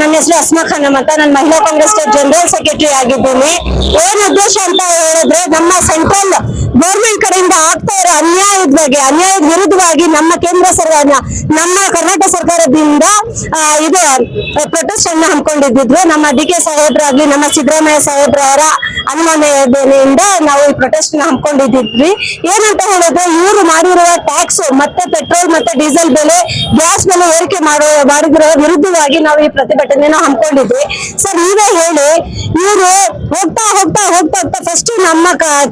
ನನ್ನ ಹೆಸರು ಅಸ್ಮಾ ಖಾನಮ್ ಅಂತ. ನಾನು ಮಹಿಳಾ ಕಾಂಗ್ರೆಸ್ ಜನರಲ್ ಸೆಕ್ರೆಟರಿ ಆಗಿದ್ದೀನಿ. ಏನ್ ಉದ್ದೇಶ ಅಂತ ಹೇಳಿದ್ರೆ ನಮ್ಮ ಸೆಂಟ್ರಲ್ ಗೌರ್ಮೆಂಟ್ ಕಡೆಯಿಂದ ಆಗ್ತಾ ಇರೋ ಅನ್ಯಾಯದ ಬಗ್ಗೆ, ಅನ್ಯಾಯದ ವಿರುದ್ಧವಾಗಿ ನಮ್ಮ ಕೇಂದ್ರ ಸರ್ಕಾರ, ನಮ್ಮ ಕರ್ನಾಟಕ ಸರ್ಕಾರದಿಂದ ಇದು ಪ್ರೊಟೆಸ್ಟ್ ಅನ್ನ ಹಮ್ಮಿಕೊಂಡಿದ್ದಿದ್ರು ನಮ್ಮ ಡಿ ಕೆ ಸಾಹೇಬ್ರಾಗ್ಲಿ ನಮ್ಮ ಸಿದ್ದರಾಮಯ್ಯ ಸಾಹೇಬ್ರವರ ಅನುಮೋದನೆಯಿಂದ ನಾವು ಈ ಪ್ರೊಟೆಸ್ಟ್ನ ಹಮ್ಮಿಕೊಂಡಿದ್ವಿ ಏನಂತ ಹೇಳಿದ್ರೆ, ಇವರು ಮಾಡಿರುವ ಟ್ಯಾಕ್ಸ್ ಮತ್ತೆ ಪೆಟ್ರೋಲ್ ಮತ್ತೆ ಡೀಸೆಲ್ ಬೆಲೆ, ಗ್ಯಾಸ್ ಬೆಲೆ ಏರಿಕೆ ಮಾಡೋ, ಮಾಡಿದ್ರ ವಿರುದ್ಧವಾಗಿ ನಾವು ಈ ಪ್ರತಿಭಟನೆಯನ್ನು ಹಮ್ಮಿಕೊಂಡಿದ್ವಿ. ಸರ್, ನೀವೇ ಹೇಳಿ, ಇವರು ಹೋಗ್ತಾ ಹೋಗ್ತಾ ಹೋಗ್ತಾ ಹೋಗ್ತಾ ಫಸ್ಟ್ ನಮ್ಮ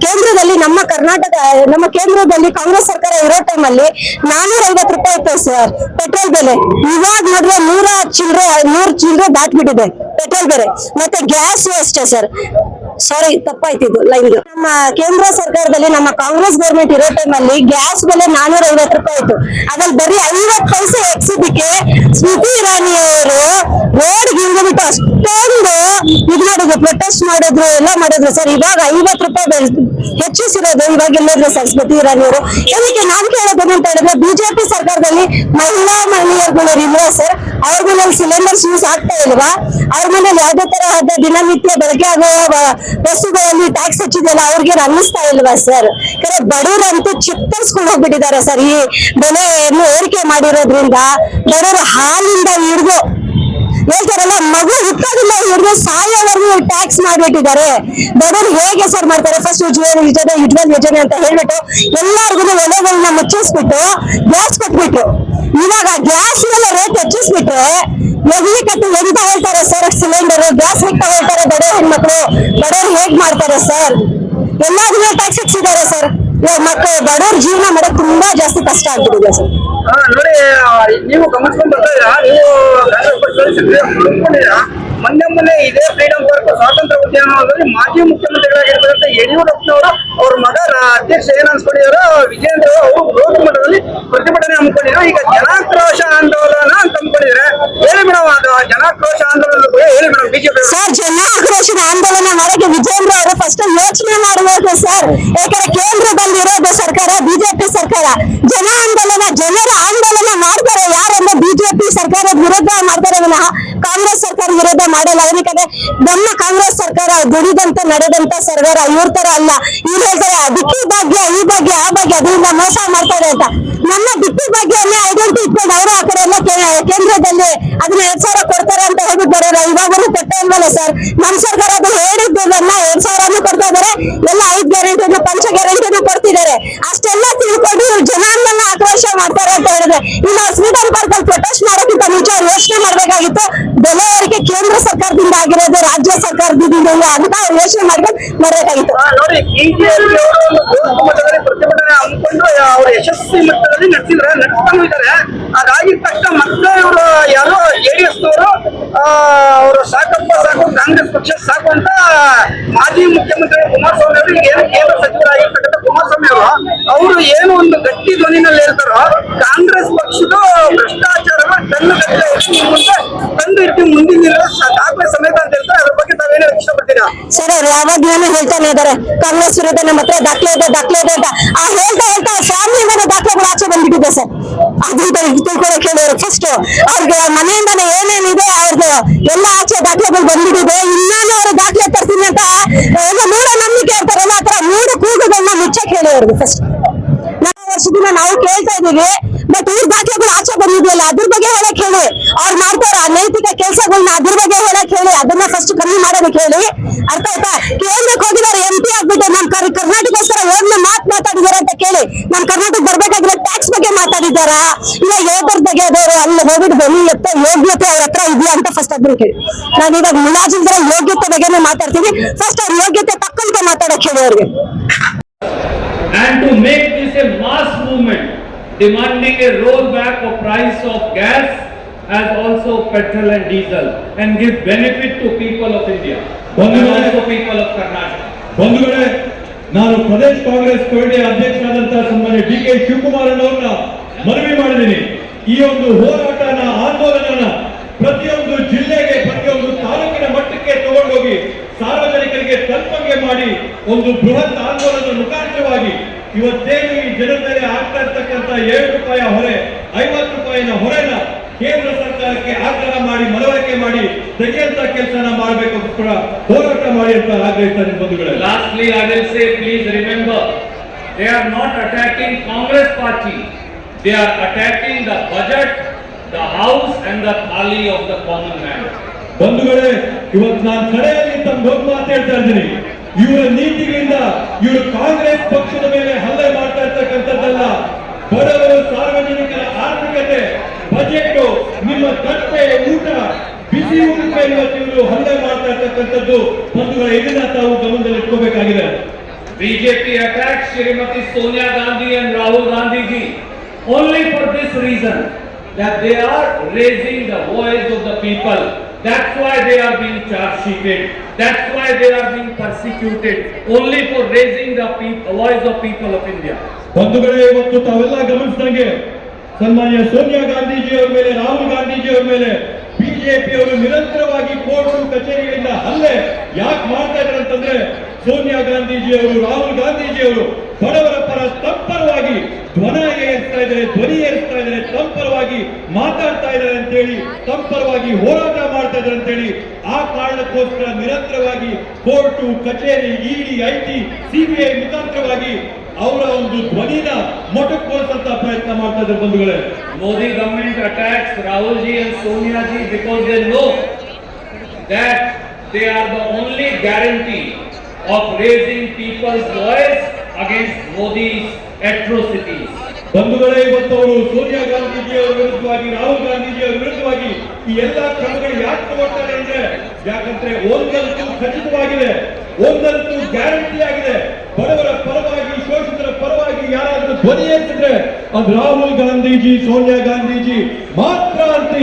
ಕೇಂದ್ರದಲ್ಲಿ ನಮ್ಮ ಕರ್ನಾಟಕ, ನಮ್ಮ ಕೇಂದ್ರದಲ್ಲಿ ಕಾಂಗ್ರೆಸ್ ಸರ್ಕಾರ ಇರೋ ಟೈಮಲ್ಲಿ ನಾನೂರ ಐವತ್ತು ರೂಪಾಯಿ ಇತ್ತು ಸರ್, ಪೆಟ್ರೋಲ್ ಬೆಲೆ. ಇವಾಗ ನೋಡಿದ್ರೆ ನೂರ ಚಿಲ್ಲರೆ ನೂರ್ ಚಿಲ್ಲರೆ ದಾಟ್ಬಿಟ್ಟಿದೆ ಪೆಟ್ರೋಲ್ ಬೆಲೆ. ಮತ್ತೆ ಗ್ಯಾಸ್ ಅಷ್ಟೇ ಸರ್. ಸಾರಿ ತಪ್ಪಾಯ್ತಿದ್ದು ಲೈನ್ ನಮ್ಮ ಕೇಂದ್ರ ಸರ್ಕಾರದಲ್ಲಿ ನಮ್ಮ ಕಾಂಗ್ರೆಸ್ ಗೌರ್ಮೆಂಟ್ ಇರೋ ಟೈಮಲ್ಲಿ ಗ್ಯಾಸ್ ಬೆಲೆ ನಾನೂರ ಐವತ್ತು ರೂಪಾಯಿ ಇತ್ತು. ಅದ್ರಲ್ಲಿ ಬರೀ ಐವತ್ತು ಪೈಸೆ ಹೆಚ್ಚಿದ್ದಕ್ಕೆ ಸ್ಮೃತಿ ಇರಾನಿ ಅವರು ರೋಡ್ ಗಿಂಗ್ಬಿಟ್ಟು ಅಷ್ಟೊಂದು ಇದು ಮಾಡಿದ್ರು ಪ್ರೊಟೆಸ್ಟ್ ಮಾಡಿದ್ರು, ಎಲ್ಲ ಮಾಡಿದ್ರು ಸರ್. ಇವಾಗ ಐವತ್ತು ರೂಪಾಯಿ ಹೆಚ್ಚಿಸಿರೋದು ಇವಾಗ ಎಲ್ಲಾದ್ರೂ ಸಂಸ್ಕೃತಿ ಸ್ಮೃತಿ ಇರಾನಿ ಅವರು ಏನಕ್ಕೆ ನಾನು ಕೇಳೋದು ಅಂತ ಹೇಳಿದ್ರೆ ಬಿಜೆಪಿ ಸರ್ಕಾರದಲ್ಲಿ ಮಹಿಳಾ ಮಹಿಳೆಯರುಗಳು ಇಲ್ವಾ ಸರ್ ಅವ್ರ ಮನೇಲಿ ಸಿಲಿಂಡರ್ಸ್ ಯೂಸ್ ಆಗ್ತಾ ಇಲ್ವಾ? ಅವ್ರ ಮನೇಲಿ ಯಾವುದೇ ತರಹದ ದಿನನಿತ್ಯ ಬೆಳಗ್ಗೆ ಆಗುವ ವಸ್ತುಗಳಲ್ಲಿ ಟ್ಯಾಕ್ಸ್ ಹೆಚ್ಚಿದೆಯಲ್ಲ, ಅವ್ರಿಗೆ ಅನ್ನಿಸ್ತಾ ಇಲ್ವಾ ಸರ್? ಕರೆ ಬಡವರಂತೂ ಚಿತ್ತರಿಸ್ಕೊಂಡು ಹೋಗ್ಬಿಟ್ಟಿದ್ದಾರೆ ಸರ್ ಈ ಬೆಲೆಯನ್ನು ಏರಿಕೆ ಮಾಡಿರೋದ್ರಿಂದ. ಬಡವರ ಹಾಲಿಂದ ಹಿಡಿದು ಹೇಳ್ತಾರಲ್ಲ, ಮಗು ಹುಟ್ಟೋದಿಲ್ಲ ಹಿಡಿದು ಸಾಯೋವರೆಗೂ ಟ್ಯಾಕ್ಸ್ ಮಾಡ್ಬಿಟ್ಟಿದ್ದಾರೆ. ಬಡವರು ಹೇಗೆ ಸರ್ ಮಾಡ್ತಾರೆ? ಫಸ್ಟ್ ಉಜ್ವಲ ಯೋಜನೆ ಉಜ್ವಲ್ ಯೋಜನೆ ಅಂತ ಹೇಳ್ಬಿಟ್ಟು ಎಲ್ಲರಿಗೂ ಮನೆಗಳನ್ನ ಮುಚ್ಚಿಸ್ಬಿಟ್ಟು, ಗ್ಯಾಸ್ ಕೊಟ್ಬಿಟ್ಟು ಇವಾಗ ಗ್ಯಾಸ್ ಮೇಲೆ ರೇಟ್ ಹೆಚ್ಚಿಸ್ಬಿಟ್ರೆ ಎಲ್ಲಿ ಕಟ್ಟು ಹೆಂಗ್ ತಗೊಳ್ತಾರೆ ಸರ್ ಸಿಲಿಂಡರ್ ಗ್ಯಾಸ್ ಹೇಗ್ ತಗೊಳ್ತಾರೆ ಬಡ ಹೆಣ್ಮಕ್ಳು. ಬಡವ್ರು ಹೇಗ್ ಮಾಡ್ತಾರೆ ಸರ್ ಎಲ್ಲಾದ್ರೂ ಟ್ಯಾಕ್ಸ್ ಹೆಚ್ಚಿದ್ದಾರೆ ಸರ್ ಮಕ್ಕಳು ಬಡವ್ರ ಜೀವನ ಮಾಡೋದು ತುಂಬಾ ಜಾಸ್ತಿ ಕಷ್ಟ ಆಗ್ಬಿಟ್ಟಿದೆ ಸರ್ ನೋಡಿ ನೀವು ಗಮನಿಸ್ಕೊಂಡ್ ಬರ್ತಾ ನೀವು ಮೊನ್ನೆ ಮೊನ್ನೆ ಇದೇ ಫ್ರೀಡಂ ಪಾರ್ಕ್ ಸ್ವಾತಂತ್ರ್ಯ ಉದ್ಯಾನವನದಲ್ಲಿ ಮಾಜಿ ಮುಖ್ಯಮಂತ್ರಿಗಳಾಗಿರ್ತಕ್ಕಂಥ ಯಡಿಯೂರಪ್ಪನವರು ಅವ್ರ ಮಗ ಅಧ್ಯಕ್ಷ ಏನ್ ಅನ್ಸ್ಕೊಂಡಿದಾರೋ ವಿಜೇಂದ್ರ ಅವರು ಬೃಹತ್ ಮಟ್ಟದಲ್ಲಿ ಪ್ರತಿಭಟನೆ ಹಮ್ಮಿಕೊಂಡಿದ್ರು. ಈಗ ಜನಾಕ್ರೋಶ ಆಂದೋಲನ ಅಂತ ಹಮ್ಮಿಕೊಂಡಿದ್ರೆ ಹೇಳಿ ಮೇಡಮ್ ಅದು ಜನಾಕ್ರೋಶ ಆಂದೋಲನ ಹೇಳಿ ಮೇಡಮ್ ಬಿಜೆಪಿ ಸರ್, ಜನಾಕ್ರೋಶದ ಆಂದೋಲನ ಮಾಡಕ್ಕೆ ವಿಜೇಂದ್ರ ಅವರು ಫಸ್ಟ್ ಯೋಚನೆ ಮಾಡಬೇಕು ಸರ್ ಯಾಕಂದ್ರೆ ಕೇಂದ್ರದಲ್ಲಿ ಇರೋದು ಸರ್ಕಾರ, ಬಿಜೆಪಿ ಸರ್ಕಾರ. ಜನ ಆಂದೋಲನ, ಜನರ ಆಂದೋಲನ ಮಾಡ್ತಾರೆ ಯಾರಂದ್ರೆ ಬಿಜೆಪಿ ಸರ್ಕಾರದ ವಿರುದ್ಧ ಮಾಡ್ತಾರೆ ವಿನಃ ಕಾಂಗ್ರೆಸ್ ಸರ್ಕಾರ ವಿರುದ್ಧ ಮಾಡಲ್ಲ. ನಮ್ಮ ಸರ್ಕಾರ ದುಡಿದಂತ ನಡೆದಂತ ಸರ್ಕಾರ ಇವ್ರ ತರ ಅಲ್ಲ. ಇವ್ರು ಹೇಳ್ತಾರೆ ಬಿಕ್ಕಿ ಭಾಗ್ಯ, ಈ ಭಾಗ್ಯ, ಆ ಭಾಗ್ಯ, ಅದರಿಂದ ಮೋಸ ಮಾಡ್ತಾರೆ ಅಂತ. ನಮ್ಮ ಬಿಕ್ಕಿ ಭಾಗ್ಯನೇ ಐಡೆಂಟಿ ಇಟ್ಕೊಂಡು ಅವರು ಆ ಕಡೆ ಎಲ್ಲ ಕೇಂದ್ರದಲ್ಲಿ ಅದನ್ನ ಎರಡ್ ಸಾವಿರ ಕೊಡ್ತಾರೆ ಅಂತ ಹೇಳ್ಬಿಟ್ಟು ಬರೋರು ಇವಾಗಲೂ ಕೊಟ್ಟೇ ಇಲ್ವಲ್ಲ ಸರ್ ನಮ್ಮ ಸರ್ಕಾರ ಅದು ಹೇಳಿದ್ದನ್ನ ಎರಡ್ ಸಾವಿರನೂ ಕೊಡ್ತಾ ಇದಾರೆ. ಎಲ್ಲ ಐದ್ ಗ್ಯಾರಂಟಿನೂ ಪಂಚ ಗ್ಯಾರಂಟಿನೂ ಕೊಡ್ತಿದ್ದಾರೆ. ಆಕ್ರೋಶ ಮಾಡ್ತಾರೆ ಅಂತ ಹೇಳಿದ್ರೆ. ಇನ್ನು ಫ್ರೀಡಂ ಪಾರ್ಕ್ ಪ್ರೊಟೆಸ್ಟ್ ಮಾಡೋಕ್ಕಿಂತ ಮುಂಚೆ ಯೋಚನೆ ಮಾಡ್ಬೇಕಾಗಿತ್ತು. ಬೆಲೆ ಏರಿಕೆ ಕೇಂದ್ರ ಸರ್ಕಾರದಿಂದ ಆಗಿರೋದು, ರಾಜ್ಯ ಸರ್ಕಾರದಿಂದ ಅಂತ ಯೋಚನೆ ಮಾಡ್ಕೊಂಡು ಅವರು ಸಾಕಪ್ಪ ಸಾಕು, ಕಾಂಗ್ರೆಸ್ ಪಕ್ಷ ಸಾಕು ಅಂತ ಮಾಜಿ ಮುಖ್ಯಮಂತ್ರಿ ಕುಮಾರಸ್ವಾಮಿ ಅವರು ಈಗ ಏನು ಕೇಂದ್ರ ಕುಮಾರಸ್ವಾಮಿ ಅವರು ಏನು ಒಂದು ಗಟ್ಟಿ ಧ್ವನಿನಲ್ಲಿ ಹೇಳ್ತಾರೋ, ಕಾಂಗ್ರೆಸ್ ಪಕ್ಷದ ಭ್ರಷ್ಟಾಚಾರನ ಕಣ್ಣು ಗಟ್ಟಲೆ ಎತ್ತಿ ಮುಂದೆ ತಂದು ಇಟ್ಟು ಮುಂದಿನ ದಾಖಲೆ ಸಮೇತ ಅಂತ ಹೇಳ್ತಾರೆ. ಅದ್ರ ಬಗ್ಗೆ ತಾವೇನು ಇಷ್ಟಪಡ್ತೀರಾ ಸರ್, ಅವ್ರು ಯಾವಾಗ್ಲೂ ಹೇಳ್ತಾನೆ ಇದಾರೆ ಕಾಂಗ್ರೆಸ್ ವಿರುದ್ಧ ನಮ್ಮ ಹತ್ರ ದಾಖಲೆ ಇದೆ ದಾಖಲೆ ಇದೆ ಅಂತ. ಆ ಹೇಳ್ತಾ ಹೇಳ್ತಾ ಫ್ಯಾಮಿಲಿಂದಾನೆ ದಾಖಲೆಗಳು ಆಚೆ ಬಂದ್ಬಿಟ್ಟಿದೆ ಸರ್. ಅದನ್ನ ತಿಳ್ಕೊಳಕ್ ಹೇಳಿದ್ರು ಫಸ್ಟ್ ಅವ್ರಿಗೆ ಮನೆಯಿಂದಾನೆ ಏನೇನಿದೆ ಅವ್ರದ್ದು ಎಲ್ಲ ಆಚೆ ದಾಖಲೆಗಳು ಬಂದ್ಬಿಟ್ಟಿದೆ. ಇನ್ನೇನು ಅವ್ರು ದಾಖಲೆ ತರ್ತೀನಿ ಅಂತ ಮೂಢ ನಂಬಿಕೆ ಇರ್ತಾರಲ್ಲ ಆ ತರ ಮೂರು ಕೂಗುಗಳನ್ನ ಮುಚ್ಚಕ್ ಹೇಳಿ ಅವ್ರಿಗೆ ಫಸ್ಟ್ ವರ್ಷದಿಂದ ನಾವು ಕೇಳ್ತಾ ಇದೀವಿ ಬಟ್ ಇವ್ರ ದಾಖಲೆಗಳು ಆಚೆ ಬಂದಿದೆಯಲ್ಲ ಅದ್ರ ಬಗ್ಗೆ ಹೇಳಕ್ ಹೇಳಿ. ಅವ್ರು ಮಾಡ್ತಾರ ನೈತಿಕ ಕೆಲಸಗಳನ್ನ ಅದ್ರ ಬಗ್ಗೆ ಹೇಳಕ್ ಹೇಳಿ. ಅದನ್ನ ಫಸ್ಟ್ ಕಮ್ಮಿ ಮಾಡೋದಕ್ಕೆ ಹೇಳಿ. ಅರ್ಥ ಆಯ್ತಾ? ಕೇಂದ್ರಕ್ಕೆ ಹೋಗಿದ್ದಾರೆ ಎಂ ಪಿ ಆಗ್ಬಿಟ್ಟು ನಮ್ ಕರ್- ಕರ್ನಾಟಕಕ್ಕೋಸ್ಕರ ಒಂದ್ ಮಾತ್ ಮಾತಾಡಿದಾರೆ ಅಂತ ಕೇಳಿ. ನಮ್ ಕರ್ನಾಟಕ ಬರ್ಬೇಕಾಗಿರೋ ಟ್ಯಾಕ್ಸ್ ಬಗ್ಗೆ ಮಾತಾಡಿದಾರ ಇಲ್ಲ ಯೋಧರ ಬಗ್ಗೆ ಅದಾರ ಅಲ್ಲಿ ಹೋಗ್ಬಿಟ್ಟು ಬೆಲೆ ಎತ್ತ ಯೋಗ್ಯತೆ ಅವ್ರ ಹತ್ರ ಇದೆಯಾ ಅಂತ ಫಸ್ಟ್ ಅದನ್ನ ಕೇಳಿ. ನಾನು ಇವಾಗ ಮುಲಾಜಿಲ್ದ್ರ ಯೋಗ್ಯತೆ ಬಗ್ಗೆನೇ ಮಾತಾಡ್ತೀನಿ. ಫಸ್ಟ್ ಅವ್ರ ಯೋಗ್ಯತೆ ತಕ್ಕಂತ ಮಾತಾಡಕ್ ಹೇಳಿ ಅವ್ರಿಗೆ. And to make this a mass movement demanding a rollback of price of gas as also petrol and diesel and give benefit to people of India and also people of Karnataka. ಬಂಧುಗಳೇ ನಾನು ಪ್ರದೇಶ್ ಕಾಂಗ್ರೆಸ್ ಕಮಿಟಿಯ ಅಧ್ಯಕ್ಷರಾದಂತಹ ಸನ್ಮಾನ್ಯ D K Shivakumar ಅವರನ್ನ ಮನವಿ ಮಾಡಿದ್ದೀನಿ ಈ ಒಂದು ಹೋರಾಟನ ಆಂದೋಲನನ ಪ್ರತಿಯೊಂದು ಜಿಲ್ಲೆಗೆ ಪ್ರತಿಯೊಂದು ತಾಲೂಕಿನ ಮಟ್ಟಕ್ಕೆ ತಗೊಂಡೋಗಿ ಸಾರ್ವಜನಿಕರಿಗೆ ತಲುಪಂಗೆ ಮಾಡಿ ಒಂದು ಬೃಹತ್ ಆಂದೋಲನದ ಮುಖಾಂತರವಾಗಿ ಇವತ್ತೇನು ಈ ಜನರ ಮೇಲೆ ಆಗ್ತಾ ಇರ್ತಕ್ಕಂಥ ಏಳು ರೂಪಾಯಿ ಹೊರೆ ಐವತ್ತು ರೂಪಾಯಿನ ಹೊರೆನ ಕೇಂದ್ರ ಸರ್ಕಾರಕ್ಕೆ ಆಗ್ರಹ ಮಾಡಿ ಮನವರಿಕೆ ಮಾಡಿ ತೆಗೆಯುವಂತ ಕೆಲಸನ ಕೂಡ ಹೋರಾಟ ಮಾಡಿ ಅಂತ ಆಗ್ರಹಿಸ್ತಾರೆ ಬಂಧುಗಳೇ lastly I will say remember, they are not attacking Congress party. They are attacking the budget, the house and the thali of the common man. ಬಂಧುಗಳೇ, ಇವತ್ತು ನಾನು ಕಡೆಯಲ್ಲಿ ತಮ್ಮ ಹೋಗಿ ಮಾತಾಡ್ತಾ ಇದ್ದೀನಿ. ಇವರ ನೀತಿಗಳಿಂದ ಇವರು ಕಾಂಗ್ರೆಸ್ ಪಕ್ಷದ ಮೇಲೆ ಹಲ್ಲೆ ಮಾಡ್ತಾ ಇರ್ತಕ್ಕಂಥದ್ದಲ್ಲ, ಬಡವರು ಸಾರ್ವಜನಿಕರ ಆರ್ಥಿಕತೆ, ಬಜೆಟ್, ನಿಮ್ಮ ತಟ್ಟೆ, ಊಟ, ಬಿಸಿ ಊಟ ಇವತ್ತು ಇವರು ಹಲ್ಲೆ ಮಾಡ್ತಾ ಇರ್ತಕ್ಕಂಥದ್ದು. ಬಂಧುಗಳ, ಇದನ್ನ ತಾವು ಗಮನದಲ್ಲಿ ಇಟ್ಕೋಬೇಕಾಗಿದೆ BJP attack Shrimati Sonia Gandhi and Rahul Gandhiji, only for this reason that they are raising the voice of the. That's why they are being charge sheeted. That's why they are being persecuted only for raising the people, voice of people of India. ಬಂಧುಗಳೇ ಮತ್ತು ತಾವೆಲ್ಲ ಗಮನಿಸಿದಂಗೆ ಸನ್ಮಾನ್ಯ ಸೋನಿಯಾ ಗಾಂಧೀಜಿ ಅವರ ಮೇಲೆ ರಾಹುಲ್ ಗಾಂಧೀಜಿ ಅವರ ಮೇಲೆ BJP ಅವರು ನಿರಂತರವಾಗಿ ಕೋರ್ಟ್ ಕಚೇರಿಗಳಿಂದ ಹಲ್ಲೆ ಯಾಕೆ ಮಾಡ್ತಾ ಇದ್ದಾರೆ ಅಂತಂದ್ರೆ ಸೋನಿಯಾ ಗಾಂಧೀಜಿ ಅವರು ರಾಹುಲ್ ಗಾಂಧೀಜಿ ಅವರು ಬಡವರ ಪರ ತಪ್ಪರವಾಗಿ ಧ್ವನ ಏರಿಸ್ತಾ ಇದ್ದಾರೆ, ಧ್ವನಿ ಏರಿಸ್ತಾ ಇದ್ದಾರೆ ತಂಪರವಾಗಿ ಮಾತಾಡ್ತಾ ಇದ್ದಾರೆ ಅಂತೇಳಿ ತಂಪರವಾಗಿ ಹೋರಾಟ ಮಾಡ್ತಾ ಇದ್ದಾರೆ ಅಂತೇಳಿ, ಆ ಕಾರಣಕ್ಕೋಸ್ಕರ ನಿರಂತರವಾಗಿ ಕೋರ್ಟು, ಕಚೇರಿ ಇಡಿ ಐಟಿ ಸಿಬಿಐ ಮುಖಾಂತರವಾಗಿ ಅವರ ಒಂದು ಧ್ವನಿನ ಮೊಟಕ್ಕೊಳಿಸಂತ ಪ್ರಯತ್ನ ಮಾಡ್ತಾ ಇದ್ದಾರೆ ಬಂಧುಗಳೇ. Modi government attacks Rahul ji and Sonia ji because they know that they are the only guarantee of raising people's voice against Modi's atrocities. ಬಂಧುಗಳೇ ಇವತ್ತು ಅವರು ಸೋನಿಯಾ ಗಾಂಧೀಜಿ ಅವರ ವಿರುದ್ಧವಾಗಿ, ರಾಹುಲ್ ಗಾಂಧೀಜಿ ಅವರ ವಿರುದ್ಧವಾಗಿ ಈ ಎಲ್ಲಾ ಕ್ರಮಗಳು ಯಾಕೆ ತಗೊಳ್ತಾರೆ ಅಂದ್ರೆ, ಯಾಕಂದ್ರೆ ಒಂದಂತೂ ಖಚಿತವಾಗಿದೆ ಒಂದಂತೂ ಗ್ಯಾರಂಟಿ ಆಗಿದೆ. ಬಡವರ ಪರವಾಗಿ, ಶೋಷಿತರ ಪರವಾಗಿ ಯಾರಾದರೂ ಧ್ವನಿ ಎತ್ತಿದ್ರೆ ಅದು ರಾಹುಲ್ ಗಾಂಧೀಜಿ, ಸೋನಿಯಾ ಗಾಂಧೀಜಿ ಮಾತ್ರ ಅಂತ.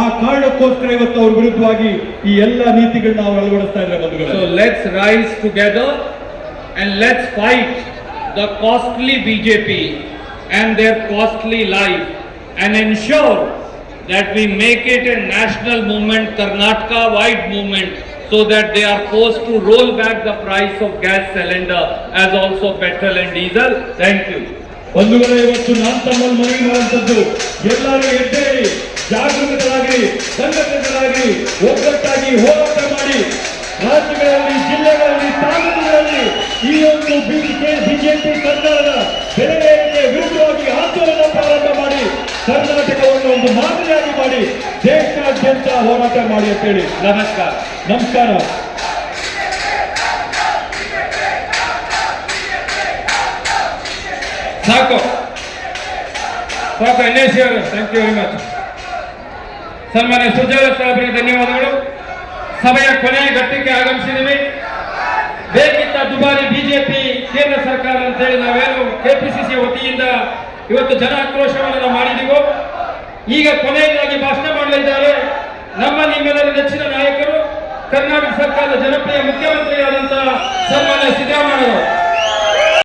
ಆ ಕಾರಣಕ್ಕೋಸ್ಕರ ಇವತ್ತು ಅವ್ರ ವಿರುದ್ಧವಾಗಿ ಈ ಎಲ್ಲ ನೀತಿಗಳನ್ನ ಅವರು ಅಳವಡಿಸ್ತಾ ಇದ್ದಾರೆ ಬಂಧುಗಳೇ. Let's rise together and let's fight the costly BJP and their costly life and ensure that we make it a national movement, Karnataka wide movement, so that they are forced to roll back the price of gas cylinder as also petrol and diesel. Thank you. ಬಂಧುಗಳೇ ಇವತ್ತು ನಾನು ತಮ್ಮಲ್ಲಿ ಮನವಿ ಮಾಡುವಂಥದ್ದು ಎಲ್ಲರೂ ಎದ್ದೇಳಿ ಜಾಗೃತರಾಗಿ ಸಂಘಟಿತರಾಗಿ ಒಗ್ಗಟ್ಟಾಗಿ ಹೋರಾಟ ಮಾಡಿ ರಾಜ್ಯಗಳಲ್ಲಿ ಬಿಜೆಪಿ ಸರ್ಕಾರದ ವಿರುದ್ಧವಾಗಿ ಆಂದೋಲನ ಪ್ರಾರಂಭ ಮಾಡಿ, ಕರ್ನಾಟಕವನ್ನು ಒಂದು ಮಾದರಿಯಾಗಿ ಮಾಡಿ, ದೇಶಾದ್ಯಂತ ಹೋರಾಟ ಮಾಡಿ ಅಂತ ಹೇಳಿ ನಮಸ್ಕಾರ. ಸಾಕು. ಸಾಕು, N S thank you very much ಸನ್ಮಾನ್ಯ ಸುಜಾತ ಸಾಹೇಬರಿಗೆ ಧನ್ಯವಾದಗಳು. ಸಭೆಯ ಕೊನೆಯ ಘಟ್ಟಕ್ಕೆ ಆಗಮಿಸಿದ್ದೀವಿ ಬೇಕಿದ್ದ ದುಬಾರಿ ಬಿಜೆಪಿ ಕೇಂದ್ರ ಸರ್ಕಾರ ಅಂತೇಳಿ ನಾವೇನು ಕೆಪಿಸಿಸಿ ವತಿಯಿಂದ ಇವತ್ತು ಜನ ಆಕ್ರೋಶವನ್ನು ಮಾಡಿದೀವೋ? ಈಗ ಕೊನೆಯದಾಗಿ ಭಾಷಣ ಮಾಡಲಿದ್ದಾರೆ ನಮ್ಮ ನಿಮ್ಮೆಲ್ಲರ ನೆಚ್ಚಿನ ನಾಯಕರು ಕರ್ನಾಟಕ ಸರ್ಕಾರದ ಜನಪ್ರಿಯ ಮುಖ್ಯಮಂತ್ರಿಯಾದಂತಹ ಸನ್ಮಾನ್ಯ ಸಿದ್ದರಾಮಯ್ಯ